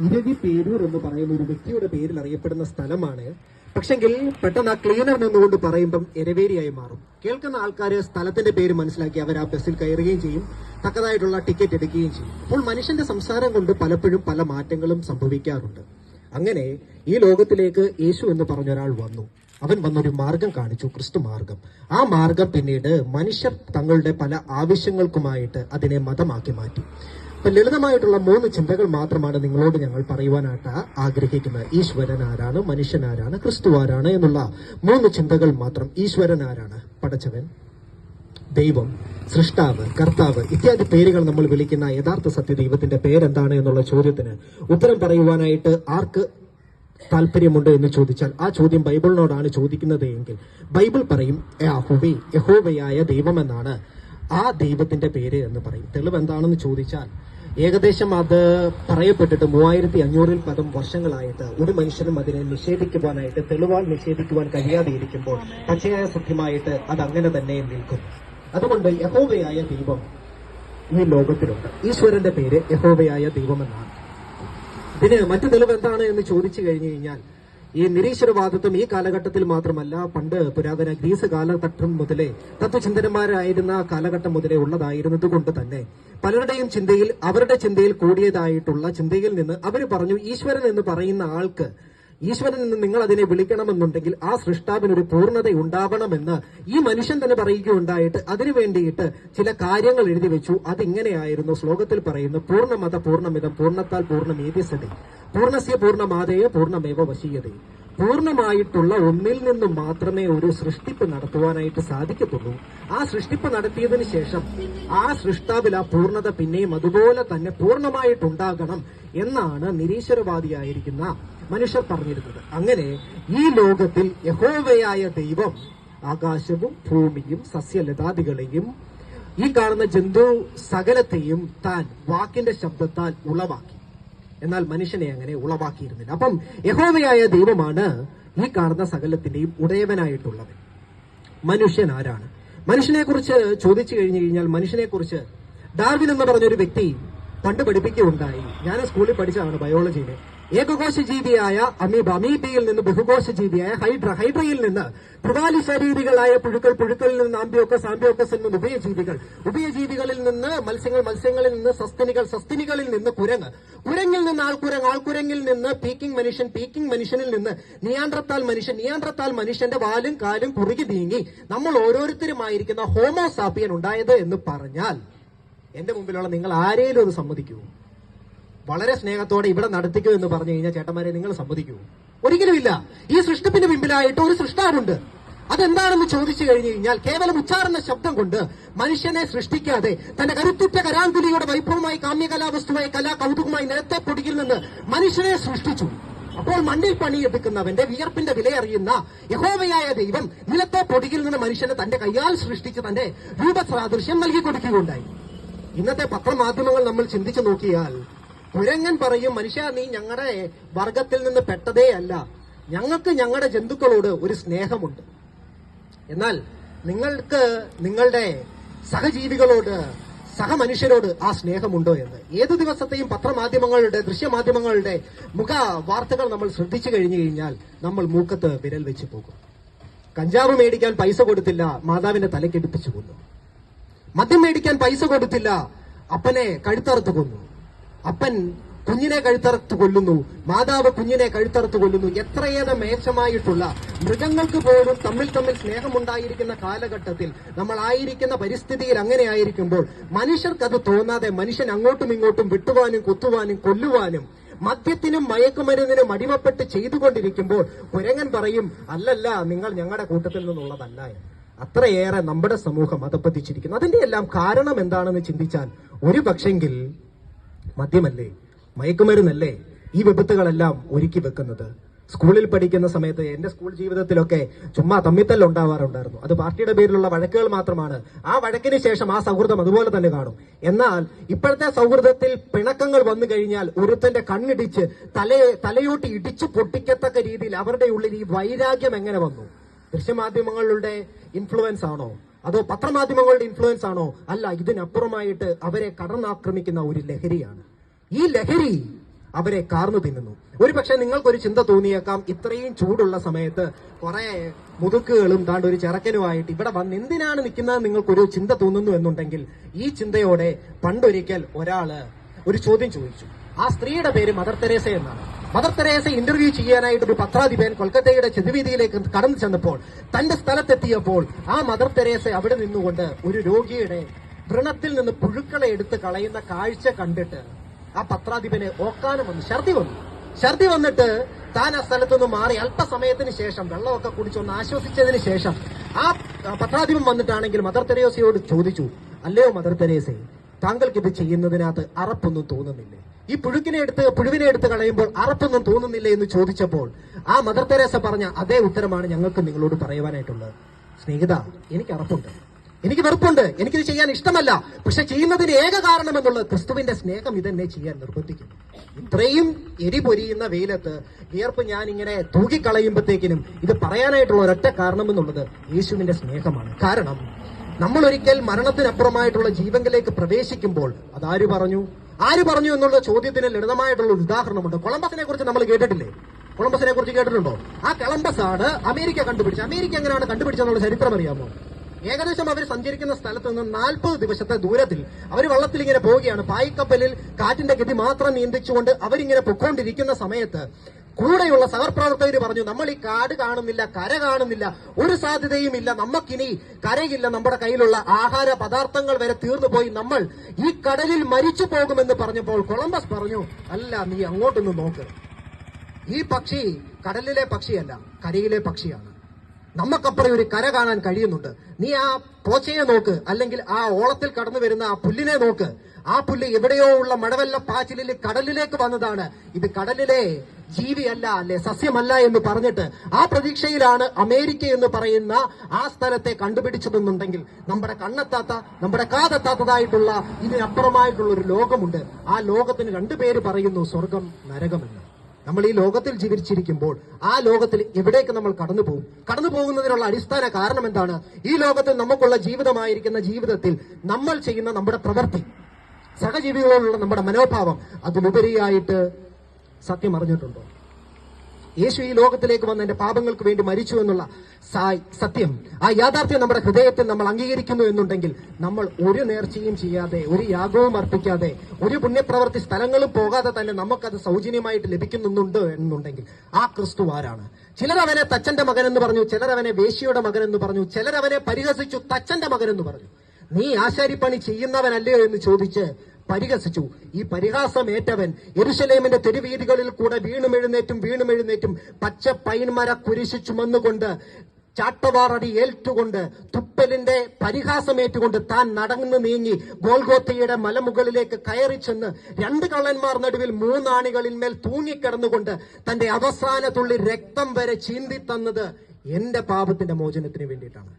ഇരവി പേരൂർ എന്ന് പറയുന്ന ഒരു വ്യക്തിയുടെ പേരിൽ അറിയപ്പെടുന്ന സ്ഥലമാണ്. പക്ഷെങ്കിൽ പെട്ടെന്ന് ആ ക്ലീനർ നിന്നുകൊണ്ട് പറയുമ്പം എരവേരിയായി മാറും. കേൾക്കുന്ന ആൾക്കാർ സ്ഥലത്തിന്റെ പേര് മനസ്സിലാക്കി അവർ ആ ബസ്സിൽ കയറുകയും ചെയ്യും. തക്കതായിട്ടുള്ള ടിക്കറ്റ് എടുക്കുകയും ചെയ്യും. അപ്പോൾ മനുഷ്യന്റെ സംസാരം കൊണ്ട് പലപ്പോഴും പല മാറ്റങ്ങളും സംഭവിക്കാറുണ്ട്. അങ്ങനെ ഈ ലോകത്തിലേക്ക് യേശു എന്ന് പറഞ്ഞ ഒരാൾ വന്നു. അവൻ വന്നൊരു മാർഗം കാണിച്ചു ക്രിസ്തു മാർഗം. ആ മാർഗം പിന്നീട് മനുഷ്യർ തങ്ങളുടെ പല ആവശ്യങ്ങൾക്കുമായിട്ട് അതിനെ മതമാക്കി മാറ്റി. ലളിതമായിട്ടുള്ള മൂന്ന് ചിന്തകൾ മാത്രമാണ് നിങ്ങളോട് ഞങ്ങൾ പറയുവാനായിട്ട് ആഗ്രഹിക്കുന്നത്. ഈശ്വരൻ ആരാണ് മനുഷ്യൻ ആരാണ് ക്രിസ്തു ആരാണ് എന്നുള്ള മൂന്ന് ചിന്തകൾ മാത്രം. ഈശ്വരൻ ആരാണ് പടച്ചവൻ ദൈവം സൃഷ്ടാവ് കർത്താവ് ഇത്യാദി പേരുകൾ നമ്മൾ വിളിക്കുന്ന യഥാർത്ഥ സത്യ ദൈവത്തിന്റെ പേരെന്താണ് എന്നുള്ള ചോദ്യത്തിന് ഉത്തരം പറയുവാനായിട്ട് ആർക്ക് താല്പര്യമുണ്ട് എന്ന് ചോദിച്ചാൽ ആ ചോദ്യം ബൈബിളിനോടാണ് ചോദിക്കുന്നത് എങ്കിൽ ബൈബിൾ പറയും യഹോവേ യഹോവയായ ദൈവമെന്നാണ്. ആ ദൈവത്തിന്റെ പേര് എന്ന് പറയും. തെളിവ് എന്താണെന്ന് ചോദിച്ചാൽ ഏകദേശം അത് പറയപ്പെട്ടിട്ട് മൂവായിരത്തി അഞ്ഞൂറിൽ പദം വർഷങ്ങളായിട്ട് ഒരു മനുഷ്യനും അതിനെ നിഷേധിക്കുവാനായിട്ട് തെളിവാൽ നിഷേധിക്കുവാൻ കഴിയാതെ ഇരിക്കുമ്പോൾ പച്ചയായ സത്യമായിട്ട് അത് അങ്ങനെ തന്നെ നിൽക്കും. അതുകൊണ്ട് യഹോവയായ ദൈവം ഈ ലോകത്തിലുണ്ട്. ഈശ്വരന്റെ പേര് യഹോവയായ ദൈവമെന്നാണ്. ഇതിന് മറ്റു തെളിവ് എന്താണ് എന്ന് ചോദിച്ചു കഴിഞ്ഞു കഴിഞ്ഞാൽ ഈ നിരീശ്വരവാദത്വം ഈ കാലഘട്ടത്തിൽ മാത്രമല്ല പണ്ട് പുരാതന ഗ്രീസ് കാലഘട്ടം മുതലേ തത്വചിന്തനന്മാരായിരുന്ന കാലഘട്ടം മുതലേ ഉള്ളതായിരുന്നതുകൊണ്ട് തന്നെ പലരുടെയും ചിന്തയിൽ അവരുടെ ചിന്തയിൽ കൂടിയതായിട്ടുള്ള ചിന്തയിൽ നിന്ന് അവർ പറഞ്ഞു ഈശ്വരൻ എന്ന് പറയുന്ന ആൾക്ക് ഈശ്വരൻ നിന്ന് നിങ്ങൾ അതിനെ വിളിക്കണമെന്നുണ്ടെങ്കിൽ ആ സൃഷ്ടാവിന് ഒരു പൂർണത ഉണ്ടാവണമെന്ന് ഈ മനുഷ്യൻ തന്നെ പറയുകയുണ്ടായിട്ട് അതിനു വേണ്ടിയിട്ട് ചില കാര്യങ്ങൾ എഴുതി വെച്ചു. അതിങ്ങനെയായിരുന്നു ശ്ലോകത്തിൽ പറയുന്നു പൂർണമത പൂർണമിതം പൂർണത്താൽ പൂർണമേതിസതി. പൂർണസ്യ പൂർണമാതയെ പൂർണമേവ വശീയതേ. പൂർണമായിട്ടുള്ള ഒന്നിൽ നിന്നും മാത്രമേ ഒരു സൃഷ്ടിപ്പ് നടത്തുവാനായിട്ട് സാധിക്കത്തുള്ളൂ. ആ സൃഷ്ടിപ്പ് നടത്തിയതിനു ശേഷം ആ സൃഷ്ടാവിൽ ആ പൂർണത പിന്നെയും അതുപോലെ തന്നെ പൂർണമായിട്ടുണ്ടാകണം എന്നാണ് നിരീശ്വരവാദിയായിരിക്കുന്ന മനുഷ്യർ പറഞ്ഞിരുന്നത്. അങ്ങനെ ഈ ലോകത്തിൽ യഹോവയായ ദൈവം ആകാശവും ഭൂമിയും സസ്യലതാദികളെയും ഈ കാണുന്ന ജന്തു സകലത്തെയും താൻ വാക്കിന്റെ ശബ്ദത്താൽ ഉളവാക്കി. എന്നാൽ മനുഷ്യനെ അങ്ങനെ ഉളവാക്കിയിരുന്നില്ല. അപ്പം യഹോവയായ ദൈവമാണ് ഈ കാണുന്ന സകലത്തിന്റെയും ഉടയവനായിട്ടുള്ളത്. മനുഷ്യൻ ആരാണ്? മനുഷ്യനെ കുറിച്ച് ചോദിച്ചു കഴിഞ്ഞു കഴിഞ്ഞാൽ മനുഷ്യനെ കുറിച്ച് ഡാർവിൻ എന്ന് പറഞ്ഞൊരു വ്യക്തി പണ്ട് പഠിപ്പിക്കുകയുണ്ടായി. ഞാൻ സ്കൂളിൽ പഠിച്ചതാണ് ബയോളജിയിലെ. ഏകകോശ ജീവിയായ അമീബ അമീബയിൽ നിന്ന് ബഹുകോശ ജീവിയായ ഹൈഡ്ര ഹൈഡ്രയിൽ നിന്ന് ത്രികാലി ശരീരികളായ പുഴുക്കൾ പുഴുക്കളിൽ നിന്ന് ആംബിയോക്കസ് ആംബിയോക്കസിൽ നിന്ന് ഉഭയജീവികൾ. ഉഭയജീവികളിൽ നിന്ന് മത്സ്യങ്ങൾ മത്സ്യങ്ങളിൽ നിന്ന് സസ്തനികൾ സസ്തനികളിൽ നിന്ന് കുരങ്ങ്. കുരങ്ങിൽ നിന്ന് ആൾക്കുരങ്ങ് ആൾക്കുരങ്ങിൽ നിന്ന് പീക്കിംഗ് മനുഷ്യൻ പീക്കിംഗ് മനുഷ്യനിൽ നിന്ന് നിയാന്ത്രത്താൽ മനുഷ്യൻ നിയാന്ത്രത്താൽ മനുഷ്യന്റെ വാലും കാലും കുറുകി നീങ്ങി നമ്മൾ ഓരോരുത്തരുമായിരിക്കുന്ന ഹോമോസാപ്പിയൻ ഉണ്ടായത് എന്ന് പറഞ്ഞാൽ എന്റെ മുമ്പിലുള്ള നിങ്ങൾ ആരെയും ഒന്ന് സമ്മതിക്കൂ. വളരെ സ്നേഹത്തോടെ ഇവിടെ നടത്തിക്കൂ എന്ന് പറഞ്ഞു കഴിഞ്ഞാൽ ചേട്ടന്മാരെ നിങ്ങൾ സമ്മതിക്കൂ. ഒരിക്കലുമില്ല ഈ സൃഷ്ടിപ്പിന് മുമ്പിലായിട്ട് ഒരു സൃഷ്ടാവുണ്ട് അതെന്താണെന്ന് ചോദിച്ചു കഴിഞ്ഞു കഴിഞ്ഞാൽ കേവലം ഉച്ചാരണ ശബ്ദം കൊണ്ട് മനുഷ്യനെ സൃഷ്ടിക്കാതെ തന്റെ കരുത്തുറ്റ കരാങ്കുലിയുടെ വൈഭവമായി കാമ്യകലാവസ്തുവായി കലാ കൗതുകമായി നിലത്തെ പൊടിയിൽ നിന്ന് മനുഷ്യനെ സൃഷ്ടിച്ചു. അപ്പോൾ മണ്ണിൽ പണിയെടുക്കുന്നവന്റെ വിയർപ്പിന്റെ വിലയറിയുന്ന യഹോവയായ ദൈവം നിലത്തെ പൊടിയിൽ നിന്ന് മനുഷ്യനെ തന്റെ കൈയാൽ സൃഷ്ടിച്ച് തന്റെ രൂപസാദൃശ്യം നൽകി കൊടുക്കുകയുണ്ടായി. ഇന്നത്തെ പത്രമാധ്യമങ്ങൾ നമ്മൾ ചിന്തിച്ചു നോക്കിയാൽ കുരങ്ങൻ പറയും മനുഷ്യ നീ ഞങ്ങളുടെ വർഗത്തിൽ നിന്ന് പെട്ടതേ അല്ല. ഞങ്ങൾക്ക് ഞങ്ങളുടെ ജന്തുക്കളോട് ഒരു സ്നേഹമുണ്ട്. എന്നാൽ നിങ്ങൾക്ക് നിങ്ങളുടെ സഹജീവികളോട് സഹമനുഷ്യരോട് ആ സ്നേഹമുണ്ടോ എന്ന്? ഏത് ദിവസത്തെയും പത്രമാധ്യമങ്ങളുടെ ദൃശ്യമാധ്യമങ്ങളുടെ മുഖ വാർത്തകൾ നമ്മൾ ശ്രദ്ധിച്ചു കഴിഞ്ഞു കഴിഞ്ഞാൽ നമ്മൾ മൂക്കത്ത് വിരൽ വെച്ച് പോകും. കഞ്ചാവ് മേടിക്കാൻ പൈസ കൊടുത്തില്ല മാതാവിന്റെ തലക്കെടുപ്പിച്ചു കൊന്നു. മദ്യം മേടിക്കാൻ പൈസ കൊടുത്തില്ല അപ്പനെ കഴുത്തറുത്ത് കൊന്നു. അപ്പൻ കുഞ്ഞിനെ കഴുത്തറുത്ത് കൊല്ലുന്നു. മാതാവ് കുഞ്ഞിനെ കഴുത്തറുത്ത് കൊല്ലുന്നു. എത്രയേറെ മേശമായിട്ടുള്ള മൃഗങ്ങൾക്ക് പോലും തമ്മിൽ തമ്മിൽ സ്നേഹമുണ്ടായിരിക്കുന്ന കാലഘട്ടത്തിൽ നമ്മൾ ആയിരിക്കുന്ന പരിസ്ഥിതിയിൽ അങ്ങനെ ആയിരിക്കുമ്പോൾ മനുഷ്യർക്ക് അത് തോന്നാതെ മനുഷ്യൻ അങ്ങോട്ടും ഇങ്ങോട്ടും വിട്ടുവാനും കുത്തുവാനും കൊല്ലുവാനും മദ്യത്തിനും മയക്കുമരുന്നിനും അടിമപ്പെട്ട് ചെയ്തുകൊണ്ടിരിക്കുമ്പോൾ കുരങ്ങൻ പറയും അല്ലല്ല നിങ്ങൾ ഞങ്ങളുടെ കൂട്ടത്തിൽ നിന്നുള്ളതല്ല അത്രയേറെ നമ്മുടെ സമൂഹം അതപ്പതിച്ചിരിക്കുന്നു. അതിന്റെ എല്ലാം കാരണം എന്താണെന്ന് ചിന്തിച്ചാൽ ഒരു പക്ഷെങ്കിൽ മദ്യമല്ലേ? മയക്കുമരുന്നല്ലേ? ഈ വിപത്തുകളെല്ലാം ഒരുക്കി വെക്കുന്നത്. സ്കൂളിൽ പഠിക്കുന്ന സമയത്ത് എന്റെ സ്കൂൾ ജീവിതത്തിലൊക്കെ ചുമ്മാ തമ്മിത്തല്ല ഉണ്ടാവാറുണ്ടായിരുന്നു. അത് പാർട്ടിയുടെ പേരിലുള്ള വഴക്കുകൾ മാത്രമാണ്. ആ വഴക്കിന് ശേഷം ആ സൗഹൃദം അതുപോലെ തന്നെ കാണും. എന്നാൽ ഇപ്പോഴത്തെ സൗഹൃദത്തിൽ പിണക്കങ്ങൾ വന്നു കഴിഞ്ഞാൽ ഒരുത്തന്റെ കണ്ണിടിച്ച് തലയെ തലയോട്ടി ഇടിച്ചു പൊട്ടിക്കത്തക്ക രീതിയിൽ അവരുടെ ഉള്ളിൽ ഈ വൈരാഗ്യം എങ്ങനെ വന്നു? ദൃശ്യമാധ്യമങ്ങളുടെ ഇൻഫ്ലുവൻസ് ആണോ? അതോ പത്രമാധ്യമങ്ങളുടെ ഇൻഫ്ലുവൻസ് ആണോ? അല്ല ഇതിനപ്പുറമായിട്ട് അവരെ കടന്നാക്രമിക്കുന്ന ഒരു ലഹരിയാണ്. ഈ ലഹരി അവരെ കാർന്നു തിന്നുന്നു. ഒരു പക്ഷെ നിങ്ങൾക്കൊരു ചിന്ത തോന്നിയേക്കാം ഇത്രയും ചൂടുള്ള സമയത്ത് കുറെ മുതുക്കുകളും താണ്ട് ഒരു ചെറുക്കനുമായിട്ട് ഇവിടെ വന്ന് എന്തിനാണ് നിൽക്കുന്നത് നിങ്ങൾക്കൊരു ചിന്ത തോന്നുന്നു എന്നുണ്ടെങ്കിൽ ഈ ചിന്തയോടെ പണ്ടൊരിക്കൽ ഒരാൾ ഒരു ചോദ്യം ചോദിച്ചു. ആ സ്ത്രീയുടെ പേര് മദർ തെരേസ എന്നാണ്. മദർ തെരേസ ഇന്റർവ്യൂ ചെയ്യാനായിട്ട് ഒരു പത്രാധിപൻ കൊൽക്കത്തയുടെ ചെതുവീതിയിലേക്ക് കടന്നു ചെന്നപ്പോൾ തന്റെ സ്ഥലത്തെത്തിയപ്പോൾ ആ മദർ തെരേസ അവിടെ നിന്നുകൊണ്ട് ഒരു രോഗിയുടെ വ്രണത്തിൽ നിന്ന് പുഴുക്കളെ എടുത്ത് കളയുന്ന കാഴ്ച കണ്ടിട്ട് ആ പത്രാധിപന് ഓക്കാനം വന്നു ഛർദി വന്നു. ഛർദി വന്നിട്ട് താൻ ആ സ്ഥലത്തുനിന്ന് മാറി അല്പസമയത്തിന് ശേഷം വെള്ളമൊക്കെ കുടിച്ചൊന്ന് ആശ്വസിച്ചതിന് ശേഷം ആ പത്രാധിപൻ വന്നിട്ടാണെങ്കിൽ മദർ തെരേസയോട് ചോദിച്ചു അല്ലയോ മദർ തെരേസെ താങ്കൾക്ക് ഇത് ചെയ്യുന്നതിനകത്ത് അറപ്പൊന്നും തോന്നുന്നില്ലേ? ഈ പുഴുക്കിനെ എടുത്ത് പുഴുവിനെ എടുത്ത് കളയുമ്പോൾ അറപ്പൊന്നും തോന്നുന്നില്ല എന്ന് ചോദിച്ചപ്പോൾ ആ മദർ തെരേസ പറഞ്ഞ അതേ ഉത്തരമാണ് ഞങ്ങൾക്ക് നിങ്ങളോട് പറയുവാനായിട്ടുള്ളത്. സ്നേഹിത എനിക്ക് അറപ്പുണ്ട്. എനിക്ക് വെറുപ്പുണ്ട്. എനിക്കിത് ചെയ്യാൻ ഇഷ്ടമല്ല. പക്ഷെ ചെയ്യുന്നതിന് ഏക കാരണം എന്നുള്ളത് ക്രിസ്തുവിന്റെ സ്നേഹം ഇതെന്നെ ചെയ്യാൻ നിർബന്ധിക്കും ഇത്രയും എരി പൊരിയുന്ന വെയിലത്ത് വിയർപ്പ് ഞാൻ ഇങ്ങനെ തൂക്കിക്കളയുമ്പോഴത്തേക്കിനും ഇത് പറയാനായിട്ടുള്ള ഒരൊറ്റ കാരണം എന്നുള്ളത് യേശുവിന്റെ സ്നേഹമാണ്. കാരണം നമ്മൾ ഒരിക്കൽ മരണത്തിനപ്പുറമായിട്ടുള്ള ജീവങ്കിലേക്ക് പ്രവേശിക്കുമ്പോൾ അതാര് പറഞ്ഞു? ആര് പറഞ്ഞു എന്നുള്ള ചോദ്യത്തിന് ലളിതമായിട്ടുള്ള ഒരു ഉദാഹരണമുണ്ട്. കൊളംബസിനെ കുറിച്ച് നമ്മൾ കേട്ടിട്ടില്ലേ? കൊളംബസിനെ കുറിച്ച് കേട്ടിട്ടുണ്ടോ? ആ കൊളംബസ് ആണ് അമേരിക്ക കണ്ടുപിടിച്ചത്. അമേരിക്ക എങ്ങനെയാണ് കണ്ടുപിടിച്ചതെന്നുള്ള ചരിത്രം അറിയാമോ ഏകദേശം അവർ സഞ്ചരിക്കുന്ന സ്ഥലത്ത് നിന്ന് നാൽപ്പത് ദിവസത്തെ ദൂരത്തിൽ അവർ വള്ളത്തിൽ ഇങ്ങനെ പോവുകയാണ്. പായിക്കപ്പലിൽ കാറ്റിന്റെ ഗതി മാത്രം നിയന്ത്രിച്ചുകൊണ്ട് അവരിങ്ങനെ പൊക്കോണ്ടിരിക്കുന്ന സമയത്ത് കൂടെയുള്ള സഹപ്രവർത്തകർ പറഞ്ഞു നമ്മൾ ഈ കാട് കാണുന്നില്ല കര കാണുന്നില്ല ഒരു സാധ്യതയും ഇല്ല. നമുക്കിനി കരയില്ല. നമ്മുടെ കയ്യിലുള്ള ആഹാര പദാർത്ഥങ്ങൾ വരെ തീർന്നു പോയി നമ്മൾ ഈ കടലിൽ മരിച്ചു പോകുമെന്ന് പറഞ്ഞപ്പോൾ കൊളംബസ് പറഞ്ഞു അല്ല നീ അങ്ങോട്ടൊന്ന് നോക്ക്. ഈ പക്ഷി കടലിലെ പക്ഷിയല്ല കരയിലെ പക്ഷിയാണ്. നമുക്കപ്പുറം ഒരു കര കാണാൻ കഴിയുന്നുണ്ട്. നീ ആ പോച്ചയെ നോക്ക് അല്ലെങ്കിൽ ആ ഓളത്തിൽ കടന്നു വരുന്ന ആ പുല്ലിനെ നോക്ക്. ആ പുല്ല് എവിടെയോ ഉള്ള മഴവെല്ല പാച്ചിലിൽ കടലിലേക്ക് വന്നതാണ്. ഇത് കടലിലെ ജീവിയല്ല അല്ലെ സസ്യമല്ല എന്ന് പറഞ്ഞിട്ട് ആ പ്രതീക്ഷയിലാണ് അമേരിക്ക എന്ന് പറയുന്ന ആ സ്ഥലത്തെ കണ്ടുപിടിച്ചതെന്നുണ്ടെങ്കിൽ നമ്മുടെ കണ്ണെത്താത്ത നമ്മുടെ കാതെത്താത്തതായിട്ടുള്ള ഇതിനപ്പുറമായിട്ടുള്ള ഒരു ലോകമുണ്ട്. ആ ലോകത്തിന് രണ്ടുപേര് പറയുന്നു സ്വർഗം നരകമെന്ന്. നമ്മൾ ഈ ലോകത്തിൽ ജീവിച്ചിരിക്കുമ്പോൾ ആ ലോകത്തിൽ എവിടേക്ക് നമ്മൾ കടന്നു പോകും? കടന്നു പോകുന്നതിനുള്ള അടിസ്ഥാന കാരണം എന്താണ്? ഈ ലോകത്തിൽ നമുക്കുള്ള ജീവിതമായിരിക്കുന്ന ജീവിതത്തിൽ നമ്മൾ ചെയ്യുന്ന നമ്മുടെ പ്രവൃത്തി സഹജീവികളോടുള്ള നമ്മുടെ മനോഭാവം അതിലുപരിയായിട്ട് സത്യം അറിഞ്ഞിട്ടുണ്ടോ? യേശു ഈ ലോകത്തിലേക്ക് വന്ന് എന്റെ പാപങ്ങൾക്ക് വേണ്ടി മരിച്ചു എന്നുള്ള സത്യം ആ യാഥാർത്ഥ്യം നമ്മുടെ ഹൃദയത്തിൽ നമ്മൾ അംഗീകരിക്കുന്നു എന്നുണ്ടെങ്കിൽ നമ്മൾ ഒരു നേർച്ചയും ചെയ്യാതെ ഒരു യാഗവും അർപ്പിക്കാതെ ഒരു പുണ്യപ്രവർത്തി സ്ഥലങ്ങളും പോകാതെ തന്നെ നമുക്കത് സൗജന്യമായിട്ട് ലഭിക്കുന്നുണ്ട് എന്നുണ്ടെങ്കിൽ ആ ക്രിസ്തു ആരാണ്? ചിലർ അവനെ തച്ചന്റെ മകൻ എന്ന് പറഞ്ഞു ചിലർ അവനെ വേശിയുടെ മകൻ എന്ന് പറഞ്ഞു ചിലർ അവനെ പരിഹസിച്ചു തച്ചന്റെ മകൻ എന്ന് പറഞ്ഞു. നീ ആശാരിപ്പണി ചെയ്യുന്നവനല്ലയോ എന്ന് ചോദിച്ച് പരിഹസിച്ചു. ഈ പരിഹാസം ഏറ്റവൻ യെരുശലേമിന്റെ തെരുവീതികളിൽ കൂടെ വീണുമെഴുന്നേറ്റും വീണുമെഴുന്നേറ്റും പച്ച പൈൻമര കുരിശു ചുമന്നുകൊണ്ട് ചാട്ടവാറടി ഏൽറ്റുകൊണ്ട് തുപ്പലിന്റെ പരിഹാസമേറ്റുകൊണ്ട് താൻ നടന്നു നീങ്ങി ഗോൽഗോത്തയുടെ മലമുകളിലേക്ക് കയറി ചെന്ന് രണ്ട് കള്ളന്മാർ നടുവിൽ മൂന്നാണികളിൽ മേൽ തൂങ്ങിക്കിടന്നുകൊണ്ട് തന്റെ അവസാന തുള്ളി രക്തം വരെ ചീന്തി തന്നത് എന്റെ പാപത്തിന്റെ മോചനത്തിന് വേണ്ടിയിട്ടാണ്.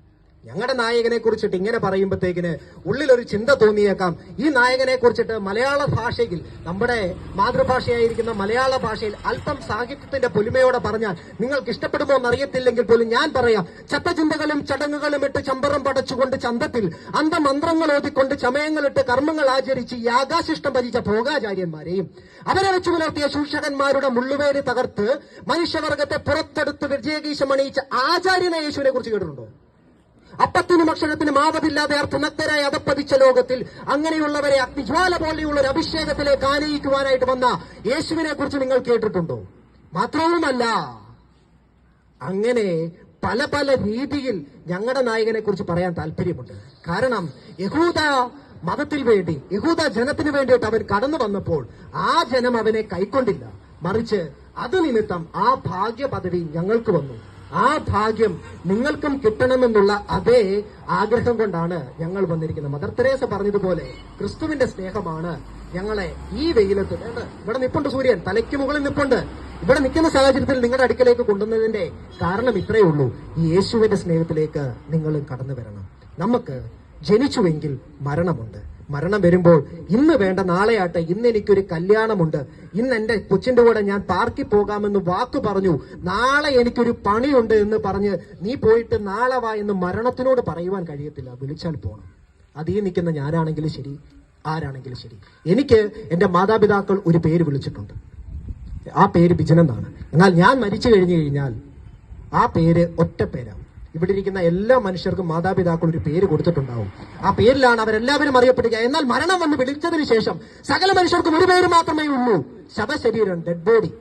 ഞങ്ങളുടെ നായകനെ കുറിച്ചിട്ട് ഇങ്ങനെ പറയുമ്പോഴത്തേക്കിന് ഉള്ളിലൊരു ചിന്ത തോന്നിയേക്കാം. ഈ നായകനെ കുറിച്ചിട്ട് മലയാള ഭാഷയിൽ നമ്മുടെ മാതൃഭാഷയായിരിക്കുന്ന മലയാള ഭാഷയിൽ അല്പം സാഹിത്യത്തിന്റെ പൊലിമയോടെ പറഞ്ഞാൽ നിങ്ങൾക്ക് ഇഷ്ടപ്പെടുമോ എന്നറിയത്തില്ലെങ്കിൽ പോലും ഞാൻ പറയാം. ചത്തചിന്തകളും ചടങ്ങുകളും ഇട്ട് ചമ്പറം പടച്ചുകൊണ്ട് ചന്തത്തിൽ അന്തമന്ത്രങ്ങൾ ഓതിക്കൊണ്ട് ചമയങ്ങളിട്ട് കർമ്മങ്ങൾ ആചരിച്ച് ഈ ആകാശിഷ്ടം ഭരിച്ച ഭോഗാചാര്യന്മാരെയും അവരെ വെച്ച് പുലർത്തിയ ശൂഷകന്മാരുടെ മുള്ളുവേര് തകർത്ത് മനുഷ്യവർഗത്തെ പുറത്തെടുത്ത് വിജയഗീശമണിയിച്ച ആചാര്യനെ യേശുവിനെ കുറിച്ച് കേട്ടിട്ടുണ്ടോ? അപ്പത്തിനും അക്ഷരത്തിനും ആവതില്ലാതെ അർത്ഥനത്തരായി അതപ്പതിച്ച ലോകത്തിൽ അങ്ങനെയുള്ളവരെ അഗ്നിജ്വാല പോലെയുള്ള ഒരു അഭിഷേകത്തിലേക്ക് ആനയിക്കുവാനായിട്ട് വന്ന യേശുവിനെ കുറിച്ച് നിങ്ങൾ കേട്ടിട്ടുണ്ടോ? മാത്രവുമല്ല അങ്ങനെ പല പല രീതിയിൽ ഞങ്ങളുടെ നായകനെ കുറിച്ച് പറയാൻ താല്പര്യമുണ്ട്. കാരണം യഹൂദ മതത്തിൽ വേണ്ടി യഹൂദ ജനത്തിന് വേണ്ടിയിട്ട് അവൻ കടന്നു വന്നപ്പോൾ ആ ജനം അവനെ കൈക്കൊണ്ടില്ല. മറിച്ച് അത് നിമിത്തം ആ ഭാഗ്യ പദവി ഞങ്ങൾക്ക് വന്നു. ആ ഭാഗ്യം നിങ്ങൾക്കും കിട്ടണമെന്നുള്ള അതേ ആഗ്രഹം കൊണ്ടാണ് ഞങ്ങൾ വന്നിരിക്കുന്നത്. മദർ തെരേസ പറഞ്ഞതുപോലെ ക്രിസ്തുവിന്റെ സ്നേഹമാണ് ഞങ്ങളെ ഈ വെയിലത്ത് ഇവിടെ നിപ്പുണ്ട് സൂര്യൻ. തലയ്ക്ക് മുകളിൽ നിപ്പുണ്ട്. ഇവിടെ നിൽക്കുന്ന സാഹചര്യത്തിൽ നിങ്ങളുടെ അടുക്കലേക്ക് കൊണ്ടുവന്നതിന്റെ കാരണം ഇത്രയേ ഉള്ളൂ. ഈ യേശുവിന്റെ സ്നേഹത്തിലേക്ക് നിങ്ങൾ കടന്നു വരണം. നമുക്ക് ജനിച്ചുവെങ്കിൽ മരണമുണ്ട്. മരണം വരുമ്പോൾ ഇന്ന് വേണ്ട നാളെയാട്ടെ ഇന്ന് എനിക്കൊരു കല്യാണമുണ്ട്. ഇന്ന് എന്റെ കൊച്ചിന്റെ കൂടെ ഞാൻ പാർക്കിൽ പോകാമെന്ന് വാക്ക് പറഞ്ഞു. നാളെ എനിക്കൊരു പണിയുണ്ട് എന്ന് പറഞ്ഞ് നീ പോയിട്ട് നാളെ വാ എന്ന് മരണത്തിനോട് പറയുവാൻ കഴിയത്തില്ല. വിളിച്ചാൽ പോകണം അതീ നിൽക്കുന്ന ഞാനാണെങ്കിലും ശരി ആരാണെങ്കിലും ശരി. എനിക്ക് എന്റെ മാതാപിതാക്കൾ ഒരു പേര് വിളിച്ചിട്ടുണ്ട്. ആ പേര് ബിജനെന്നാണ്. എന്നാൽ ഞാൻ മരിച്ചു കഴിഞ്ഞു കഴിഞ്ഞാൽ ആ പേര് ഒറ്റ പേരാണ് ഇവിടെ ഇരിക്കുന്ന എല്ലാ മനുഷ്യർക്കും മാതാപിതാക്കൾ ഒരു പേര് കൊടുത്തിട്ടുണ്ടാവും. ആ പേരിലാണ് അവരെല്ലാവരും അറിയപ്പെടുക. എന്നാൽ മരണം വന്ന് വിളിച്ചതിന് ശേഷം സകല മനുഷ്യർക്കും ഒരു പേര് മാത്രമേ ഉള്ളൂ. ശവശരീരം ഡെഡ് ബോഡി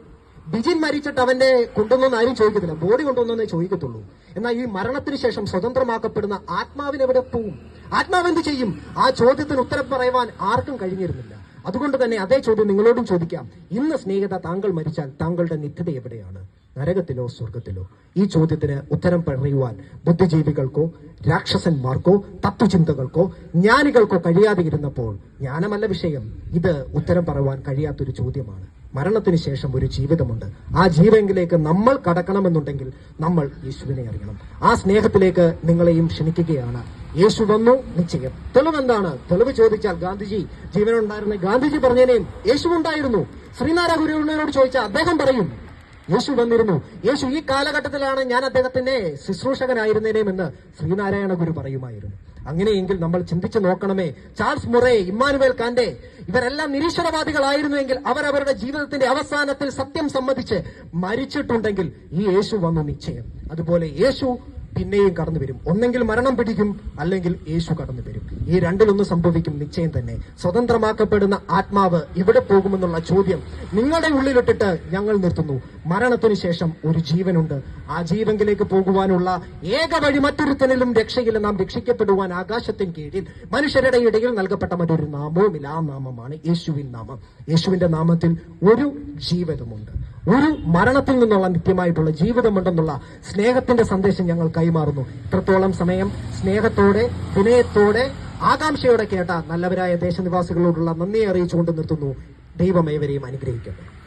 ബിജിൻ മരിച്ചിട്ട് അവന്റെ കൊണ്ടുവന്നു ആരും ചോദിക്കത്തില്ല. ബോഡി കൊണ്ടുവന്നേ ചോദിക്കത്തുള്ളൂ. എന്നാൽ ഈ മരണത്തിന് ശേഷം സ്വതന്ത്രമാക്കപ്പെടുന്ന ആത്മാവിന് എവിടെ പോവും? ആത്മാവ് എന്ത് ചെയ്യും? ആ ചോദ്യത്തിന് ഉത്തരം പറയുവാൻ ആർക്കും കഴിഞ്ഞിരുന്നില്ല. അതുകൊണ്ട് തന്നെ അതേ ചോദ്യം നിങ്ങളോടും ചോദിക്കാം. ഇന്ന് സ്നേഹിത താങ്കൾ മരിച്ചാൽ താങ്കളുടെ നിത്യത എവിടെയാണ്? നരകത്തിലോ സ്വർഗത്തിലോ ഈ ചോദ്യത്തിന് ഉത്തരം പറയുവാൻ ബുദ്ധിജീവികൾക്കോ രാക്ഷസന്മാർക്കോ തത്വചിന്തകൾക്കോ ജ്ഞാനികൾക്കോ കഴിയാതെ ഇരുന്നപ്പോൾ ജ്ഞാനമല്ല വിഷയം. ഇത് ഉത്തരം പറയുവാൻ കഴിയാത്തൊരു ചോദ്യമാണ്. മരണത്തിന് ശേഷം ഒരു ജീവിതമുണ്ട്. ആ ജീവെങ്കിലേക്ക് നമ്മൾ കടക്കണമെന്നുണ്ടെങ്കിൽ നമ്മൾ യേശുവിനെ അറിയണം. ആ സ്നേഹത്തിലേക്ക് നിങ്ങളെയും ക്ഷണിക്കുകയാണ്. യേശു വന്നു. നിശ്ചയം. തെളിവെന്താണ് തെളിവ് ചോദിച്ചാൽ ഗാന്ധിജി ജീവനുണ്ടായിരുന്ന ഗാന്ധിജി പറഞ്ഞതിനെയും യേശു ഉണ്ടായിരുന്നു. ശ്രീനാരായ ഗുരുവിനോട് ചോദിച്ചാൽ അദ്ദേഹം പറയും. യേശു വന്നിരുന്നു. യേശു ഈ കാലഘട്ടത്തിലാണ് ഞാൻ അദ്ദേഹത്തിന്റെ ശുശ്രൂഷകനായിരുന്നേനെന്ന് ശ്രീനാരായണ ഗുരു പറയുമായിരുന്നു. അങ്ങനെയെങ്കിൽ നമ്മൾ ചിന്തിച്ചു നോക്കണമേ. ചാൾസ് മുറേ ഇമ്മാനുവേൽ കാന്റെ ഇവരെല്ലാം നിരീശ്വരവാദികളായിരുന്നുവെങ്കിൽ അവരവരുടെ ജീവിതത്തിന്റെ അവസാനത്തിൽ സത്യം സമ്മതിച്ച് മരിച്ചിട്ടുണ്ടെങ്കിൽ ഈ യേശു വന്നു നിശ്ചയം. അതുപോലെ യേശു പിന്നെയും കടന്നു വരും. ഒന്നെങ്കിൽ മരണം പിടിക്കും അല്ലെങ്കിൽ യേശു കടന്നു വരും. ഈ രണ്ടിലൊന്ന് സംഭവിക്കും നിശ്ചയം തന്നെ. സ്വതന്ത്രമാക്കപ്പെടുന്ന ആത്മാവ് എവിടെ പോകുമെന്നുള്ള ചോദ്യം നിങ്ങളുടെ ഉള്ളിലിട്ടിട്ട് ഞങ്ങൾ നിർത്തുന്നു. മരണത്തിന് ശേഷം ഒരു ജീവനുണ്ട്. ആ ജീവങ്കിലേക്ക് പോകുവാനുള്ള ഏക വഴി മറ്റൊരുത്തനിലും രക്ഷയില്ല. നാം രക്ഷിക്കപ്പെടുവാൻ ആകാശത്തിന് കീഴിൽ മനുഷ്യരുടെ ഇടയിൽ നൽകപ്പെട്ട മറ്റൊരു നാമവുമില്ല. ആ നാമമാണ് യേശുവിൻ നാമം. യേശുവിന്റെ നാമത്തിൽ ഒരു ജീവിതമുണ്ട് ഒരു മരണത്തിൽ നിന്നുള്ള നിത്യമായിട്ടുള്ള ജീവിതമുണ്ടെന്നുള്ള സ്നേഹത്തിന്റെ സന്ദേശം ഞങ്ങൾ കൈമാറുന്നു. ഇത്രത്തോളം സമയം സ്നേഹത്തോടെ വിനയത്തോടെ ആകാംക്ഷയോടെ കേട്ട നല്ലവരായ ദേശനിവാസികളോടുള്ള നന്ദി അറിയിച്ചുകൊണ്ട് നിർത്തുന്നു. ദൈവം ഏവരെയും അനുഗ്രഹിക്കട്ടെ.